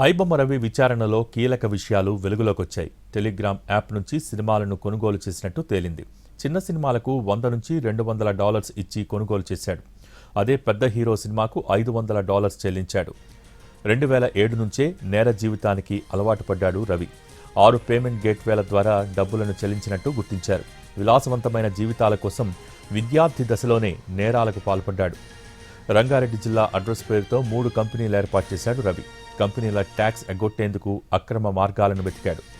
ఐబొమ్మ రవి విచారణలో కీలక విషయాలు వెలుగులోకొచ్చాయి. టెలిగ్రామ్ యాప్ నుంచి సినిమాలను కొనుగోలు చేసినట్టు తేలింది. చిన్న సినిమాలకు వంద నుంచి రెండు వందల డాలర్స్ ఇచ్చి కొనుగోలు చేశాడు. అదే పెద్ద హీరో సినిమాకు ఐదు వందల డాలర్స్ చెల్లించాడు. రెండు వేల ఏడు నుంచే నేర జీవితానికి అలవాటు పడ్డాడు రవి. ఆరు పేమెంట్ గేట్వేల ద్వారా డబ్బులను చెల్లించినట్టు గుర్తించారు. విలాసవంతమైన జీవితాల కోసం విద్యార్థి దశలోనే నేరాలకు పాల్పడ్డాడు. రంగారెడ్డి జిల్లా అడ్రస్ పేరుతో మూడు కంపెనీలు ఏర్పాటు చేశాడు రవి. కంపెనీల ట్యాక్స్ ఎగ్గొట్టేందుకు అక్రమ మార్గాలను వెతికాడు.